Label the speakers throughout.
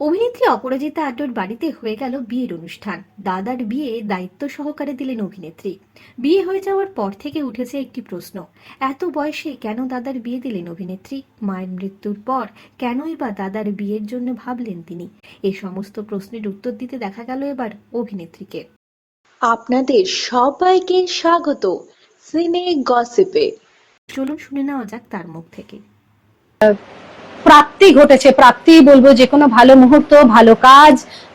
Speaker 1: অভিনেত্রী অপরাজিতা আড্ডর বাড়িতে হয়ে গেল বিয়ের অনুষ্ঠান। দাদার বিয়ে দায়িত্ব সহকারে দিলেন অভিনেত্রী। বিয়ে হয়ে যাওয়ার পর থেকে উঠেছে একটি প্রশ্ন এত বয়সে কেন দাদার বিয়ে দিলেন অভিনেত্রী? মায়ের মৃত্যুর পর কেনই বা দাদার বিয়ের জন্য ভাবলেন তিনি? এই সমস্ত প্রশ্নের উত্তর দিতে দেখা গেল এবার অভিনেত্রীকে।
Speaker 2: আপনাদের সবাইকে স্বাগত সিনে গসিপে।
Speaker 1: চলুন শুনে নেওয়া যাক তার মুখ থেকে।
Speaker 3: প্রাপ্তি ঘটেছে, প্রাপ্তি বলব যে কোনো ভালো মুহূর্ত, ভালো কাজ,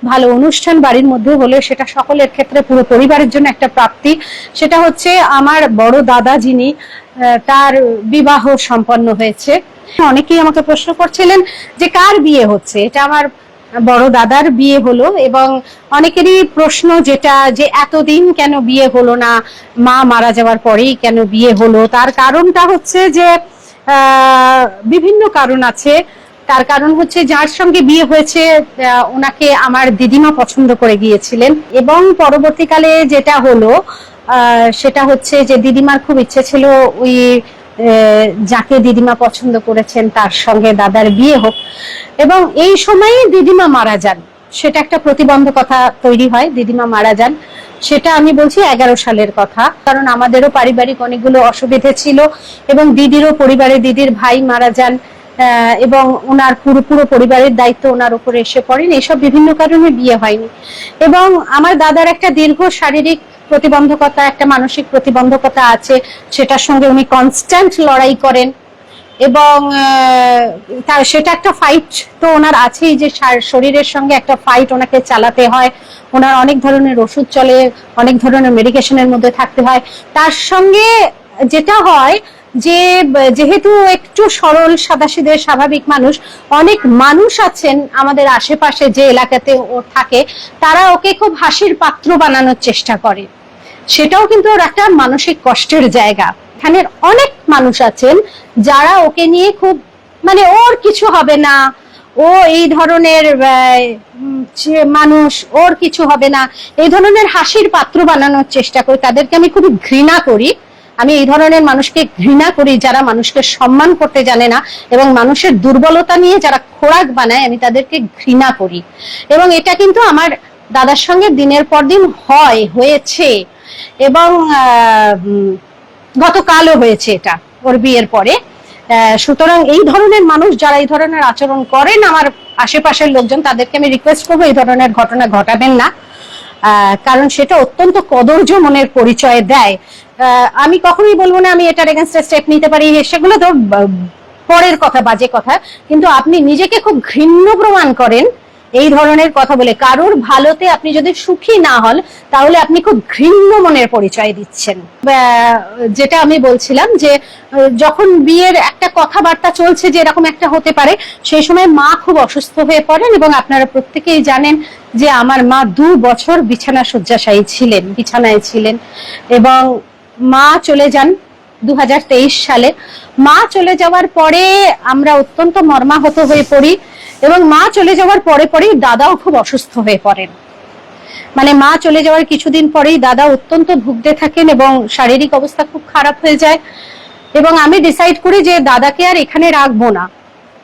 Speaker 3: ভালো অনুষ্ঠান বাড়ির মধ্যে হলে সেটা সকলের ক্ষেত্রে পুরো পরিবারের জন্য একটা প্রাপ্তি। সেটা হচ্ছে আমার বড় দাদা যিনি তার বিবাহ সম্পন্ন হয়েছে। অনেকেই আমাকে প্রশ্ন করছিলেন যে কার বিয়ে হচ্ছে? এটা আমার বড় দাদার বিয়ে হলো এবং অনেকেরই প্রশ্ন যেটা যে এতদিন কেন বিয়ে হলো না, মা মারা যাওয়ার পরেই কেন বিয়ে হলো? তার কারণটা হচ্ছে যে বিভিন্ন কারণ আছে। তার কারণ হচ্ছে যার সঙ্গে বিয়ে হয়েছে ওনাকে আমার দিদিমা পছন্দ করে গিয়েছিলেন। এবং পরবর্তীকালে যেটা হলো সেটা হচ্ছে যে দিদিমার খুব ইচ্ছে ছিল ওই যাকে দিদিমা পছন্দ করেছেন তার সঙ্গে দাদার বিয়ে হোক। এবং এই সময়ে দিদিমা মারা যান। সেটা একটা প্রতিবন্ধকতা তৈরি হয়, দিদিমা মারা যান। সেটা আমি বলছি এগারো সালের কথা, কারণ আমাদেরও পারিবারিক অনেকগুলো অসুবিধে ছিল এবং দিদিরও পরিবারে দিদির ভাই মারা যান এবং ওনার পুরো পুরো পরিবারের দায়িত্ব ওনার উপরে এসে পড়েন। এসব বিভিন্ন কারণে বিয়ে হয়নি। এবং আমার দাদার একটা দীর্ঘ শারীরিক প্রতিবন্ধকতা, একটা মানসিক প্রতিবন্ধকতা আছে, সেটার সঙ্গে উনি কনস্ট্যান্ট লড়াই করেন। এবং তার, সেটা একটা ফাইট তো ওনার আছেই যে শরীরের সঙ্গে একটা ফাইট ওনাকে চালাতে হয়। ওনার অনেক ধরনের ওষুধ চলে, অনেক ধরনের মেডিকেশনের মধ্যে থাকতে হয়। তার সঙ্গে যেটা হয় যে, যেহেতু একটু সরল, সাদাসিধে, স্বাভাবিক মানুষ, অনেক মানুষ আছেন আমাদের আশেপাশে যে এলাকাতে ও থাকে, তারা ওকে খুব হাসির পাত্র বানানোর চেষ্টা করে। সেটাও কিন্তু ওর একটা মানসিক কষ্টের জায়গা। এখানে অনেক মানুষ আছেন যারা ওকে নিয়ে খুব মানে ওর কিছু হবে না। ও এই ধরনের মানুষ, ওর কিছু হবে না। এই ধরনের হাসির পাত্র বানানোর চেষ্টা করি। তাদেরকে আমি খুবই ঘৃণা করি। আমি এই ধরনের মানুষকে ঘৃণা করি যারা মানুষকে সম্মান করতে জানে না এবং মানুষের দুর্বলতা নিয়ে যারা খোরাক বানায়, আমি তাদেরকে ঘৃণা করি। এবং এটা কিন্তু আমার দাদার সঙ্গে দিনের পর দিন হয়, হয়েছে। এবং গতকালও হয়েছে এটা ওর বিয়ের পরে। সুতরাং এই ধরনের মানুষ যারা এই ধরনের আচরণ করেন, আমার আশেপাশের লোকজন, তাদেরকে আমি রিকোয়েস্ট করব এই ধরনের ঘটনা ঘটাবেন না। কারণ সেটা অত্যন্ত কদর্য মনের পরিচয় দেয়। আমি কখনোই বলব না আমি এটার এগেনস্টে স্টেপ নিতে পারি, সেগুলো তো পরের কথা, বাজে কথা। কিন্তু আপনি নিজেকে খুব ঘৃণ্য প্রমাণ করেন এই ধরনের কথা বলে, কারোর ভালোতে আপনি যদি সুখী না হন, তাহলে আপনি খুব ঘৃণ্য মনের পরিচয় দিচ্ছেন। যেটা আমি বলছিলাম যে, যখন বিয়ের একটা কথাবার্তা চলছে যে এরকম একটা হতে পারে, সেই সময় মা খুব অসুস্থ হয়ে পড়েন এবং আপনারা প্রত্যেকেই জানেন যে আমার মা দু বছর বিছানা শয্যাশায়ী ছিলেন, বিছানায় ছিলেন এবং মা চলে যান দু হাজার তেইশ সালে। মা চলে যাওয়ার পরে আমরা অত্যন্ত মর্মাহত হয়ে পড়ি। এবং মা চলে যাওয়ার পরে পরেই দাদাও খুব অসুস্থ হয়ে পড়েন। মানে মা চলে যাওয়ার কিছুদিন পরেই দাদা অত্যন্ত ভুগতে থাকেন এবং শারীরিক অবস্থা খুব খারাপ হয়ে যায় এবং আমি ডিসাইড করি যে দাদাকে আর এখানে রাখব না।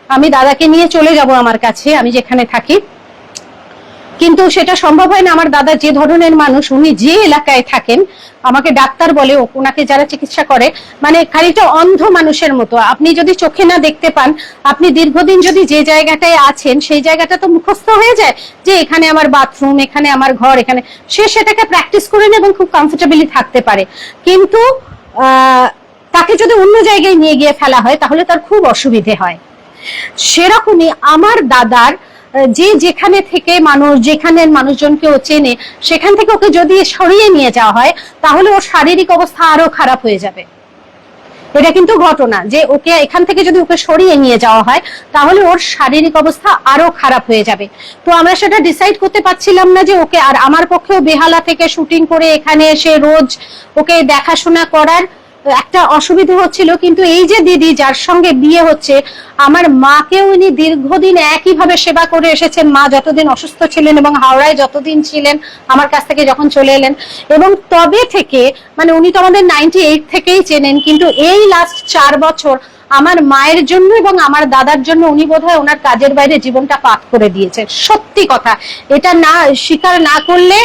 Speaker 3: আমি দাদাকে নিয়ে চলে যাব আমার কাছে, আমি যেখানে থাকি। কিন্তু সেটা সম্ভব হয় না আমার দাদা যে ধরনের মানুষ, উনি যে এলাকায় থাকেন, আমাকে ডাক্তার বলে ওনাকে যারা চিকিৎসা করে মানে খানিকটা অন্ধ মানুষের মতো। আপনি যদি চোখে না দেখতে পান, আপনি দীর্ঘদিন যদি যে জায়গাটায় আছেন, সেই জায়গাটা তো মুখস্থ হয়ে যায় যে এখানে আমার বাথরুম এখানে আমার ঘর, এখানে। সে সেটাকে প্র্যাকটিস করে নেয় এবং খুব কমফোর্টেবলি থাকতে পারে। কিন্তু তাকে যদি অন্য জায়গায় নিয়ে গিয়ে ফেলা হয়, তাহলে তার খুব অসুবিধে হয়। সেরকমই আমার দাদার যে যেখানে থেকে মানুষ, যেখানের মানুষজনকে ও চেনে, সেখান থেকে ওকে যদি সরিয়ে নিয়ে যাওয়া হয়, তাহলে ওর শারীরিক অবস্থা আরও খারাপ হয়ে যাবে। এটা কিন্তু ঘটনা যে ওকে এখান থেকে যদি ওকে সরিয়ে নিয়ে যাওয়া হয়, তাহলে ওর শারীরিক অবস্থা আরও খারাপ হয়ে যাবে। তো আমরা সেটা ডিসাইড করতে পারছিলাম না যে ওকে আর আমার পক্ষেও বেহালা থেকে শুটিং করে এখানে এসে রোজ ওকে দেখাশোনা করার একটা অসুবিধা হচ্ছিল, কিন্তু এই যে দিদি যার সঙ্গে বিয়ে হচ্ছে, আমার মাকে উনি দীর্ঘদিন একইভাবে সেবা করে এসেছেন। মা যতদিন অসুস্থ ছিলেন এবং হাওড়ায় যতদিন ছিলেন, আমার কাছ থেকে যখন চলে এলেন। এবং তবে থেকে মানে উনি তো আমাদের নাইনটি এইট থেকেই চেনেন, কিন্তু এই লাস্ট চার বছর আমার মায়ের জন্য এবং আমার দাদার জন্য উনি বোধহয় ওনার কাজের বাইরে জীবনটা পাত করে দিয়েছে সত্যি কথা, এটা না, স্বীকার না করলে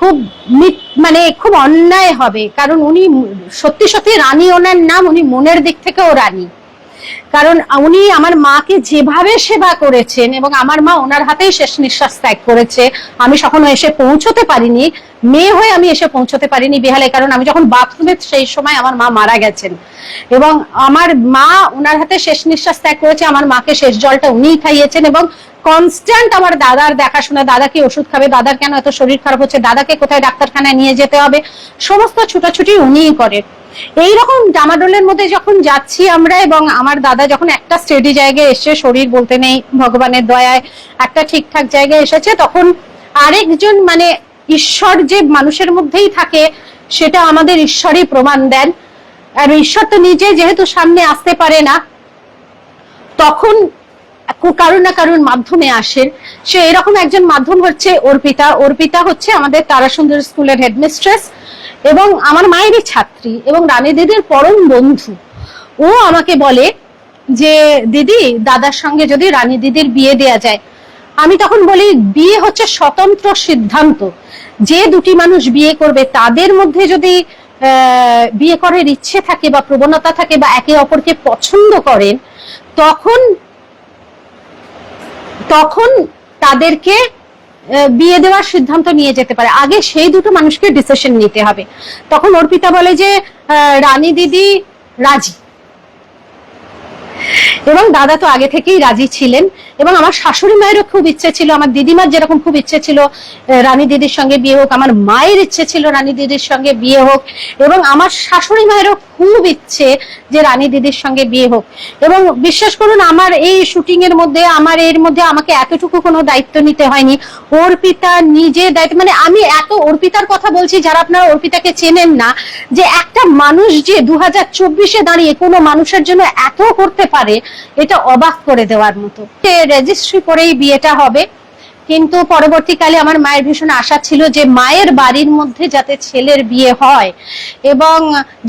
Speaker 3: খুব মানে খুব অন্যায় হবে। কারণ উনি সত্যি সত্যি রানী, ওনার নাম উনি মনের দিক থেকেও রানী। কারণ উনি আমার মাকে যেভাবে সেবা করেছেন এবং আমার মা ওনার হাতেই শেষ নিঃশ্বাস ত্যাগ করেছে, আমি কখনো এসে পৌঁছতে পারিনি, মেয়ে হয়ে আমি এসে পৌঁছতে পারিনি বেহালে, কারণ আমি যখন বাথরুমে সেই সময় আমার মা মারা গেছেন। এবং আমার মা ওনার হাতে শেষ নিঃশ্বাস ত্যাগ করেছে, আমার মাকে শেষ জলটা উনিই খাইয়েছেন এবং কনস্ট্যান্ট আমার দাদার দেখাশোনা, দাদা কি ওষুধ খাবে, দাদার কেন এত শরীর খারাপ হচ্ছে, দাদাকে কোথায় ডাক্তারখানায় নিয়ে যেতে হবে, সমস্ত ছুটাছুটি উনিই করেন। এইরকম ডামাডোলের মধ্যে যখন যাচ্ছি আমরা এবং আমার দাদা যখন একটা স্টেডি জায়গায় এসে শরীর বলতে নেই, ভগবানের দয়ায় একটা ঠিকঠাক জায়গায় এসেছে, তখন আরেকজন মানে ঈশ্বর যে মানুষের মধ্যেই থাকে, সেটা আমাদের ঈশ্বরই প্রমাণ দেন। আর ঈশ্বর তো নিজে যেহেতু সামনে আসতে পারে না, তখন কো- কারোর না কারোর মাধ্যমে আসেন সে এরকম একজন মাধ্যম হচ্ছে অর্পিতা অর্পিতা হচ্ছে আমাদের তারাসুন্দর স্কুলের হেডমিস্ট্রেস এবং আমার মায়েরই ছাত্রী এবং রানী দিদির পরম বন্ধু। ও আমাকে বলে যে, দিদি, দাদার সঙ্গে যদি রানী দিদির বিয়ে দেয়া যায়। আমি তখন বলি, বিয়ে হচ্ছে স্বতন্ত্র সিদ্ধান্ত। যে দুটি মানুষ বিয়ে করবে, তাদের মধ্যে যদি বিয়ে করার ইচ্ছে থাকে বা প্রবণতা থাকে বা একে অপরকে পছন্দ করেন, তখন তখন তাদেরকে বিয়ে দেওয়ার সিদ্ধান্ত নিয়ে যেতে পারে। আগে সেই দুটো মানুষকে ডিসিশন নিতে হবে। তখন অর্পিতা বলে যে রানী দিদি রাজি। এবং দাদা তো আগে থেকেই রাজি ছিলেন। এবং আমার শাশুড়ি মায়েরও খুব ইচ্ছে ছিল, আমার দিদিমার যেরকম খুব ইচ্ছে ছিল রানী দিদির সঙ্গে বিয়ে হোক, আমার মায়ের ইচ্ছে ছিল রানী দিদির সঙ্গে বিয়ে হোক। এবং আমার শাশুড়ি মায়েরও খুব ইচ্ছে যে রানী দিদির সঙ্গে বিয়ে হোক। এবং বিশ্বাস করুন, আমার এই শুটিং এর মধ্যে, আমার এর মধ্যে আমাকে এতটুকু কোনো দায়িত্ব নিতে হয়নি। অর্পিতা নিজে দায়িত্ব মানে আমি এত অর্পিতার কথা বলছি, যারা আপনারা অর্পিতাকে চেনেন না, যে একটা মানুষ যে দু হাজার চব্বিশে দাঁড়িয়ে কোনো মানুষের জন্য এত করতে পারে, এটা অবাক করে দেওয়ার মতো। রেজিস্ট্রি করেই বিয়েটা হবে? কিন্তু পরবর্তীকালে আমার মায়ের ভীষণ আশা ছিল যে মায়ের বাড়ির মধ্যে যাতে ছেলের বিয়ে হয়। এবং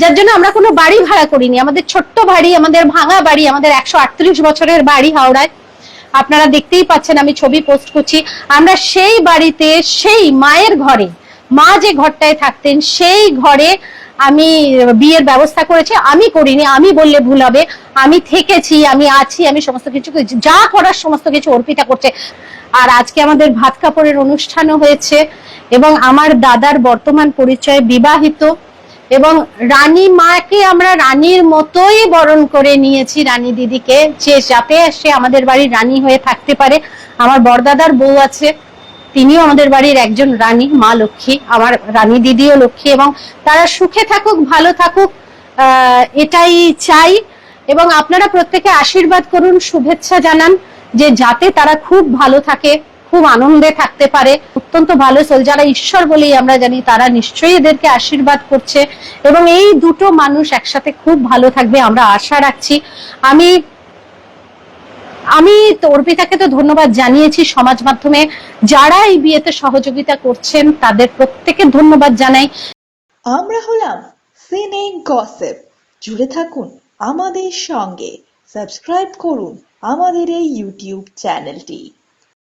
Speaker 3: যার জন্য আমরা কোনো বাড়ি ভাড়া করিনি। আমাদের ছোট্ট বাড়ি, আমাদের ভাঙা বাড়ি, আমাদের একশো আটত্রিশ বছরের বাড়ি হাওড়ায়। আপনারা দেখতেই পাচ্ছেন, আমি ছবি পোস্ট করছি। আমরা সেই বাড়িতে, সেই মায়ের ঘরে, মা যে ঘরটায় থাকতেন, সেই ঘরে আমি বিয়ের ব্যবস্থা করেছি, আমি করিনি, আমি বললে ভুল হবে, আমি থেকেছি, আমি আছি, আমি সমস্ত কিছু যা করার সমস্ত কিছু অর্পিতা করছে। আর আজকে আমাদের ভাত কাপড়ের অনুষ্ঠানও হয়েছে, এবং আমার দাদার বর্তমান পরিচয় বিবাহিত, এবং রানী মাকে আমরা রানীর মতোই বরণ করে নিয়েছি, রানী দিদিকে। যে যাতে সে আমাদের বাড়ির রানী হয়ে থাকতে পারে, আমার বড়দাদার বউ আছে। তিনিও আমাদের বাড়ির একজন রানী, মা লক্ষ্মী, আমার রানী দিদিও লক্ষ্মী এবং তারা সুখে থাকুক, ভালো থাকুক এটাই চাই। এবং আপনারা প্রত্যেকে আশীর্বাদ করুন, শুভেচ্ছা জানান যে যাতে তারা খুব ভালো থাকে, খুব আনন্দে থাকতে পারে। অত্যন্ত ভালো সোল যারা ঈশ্বর বলেই আমরা জানি, তারা নিশ্চয়ই এদেরকে আশীর্বাদ করছে। এবং এই দুটো মানুষ একসাথে খুব ভালো থাকবে, আমরা আশা রাখছি। আমি আমি অর্পিতাকে তো ধন্যবাদ জানিয়েছি সমাজ মাধ্যমে। যারা এই বিয়েতে সহযোগিতা করছেন, তাদের প্রত্যেকে ধন্যবাদ জানাই।
Speaker 2: আমরা হলাম সিনে গসেপ জুড়ে থাকুন আমাদের সঙ্গে। সাবস্ক্রাইব করুন আমাদের এই ইউটিউব চ্যানেলটি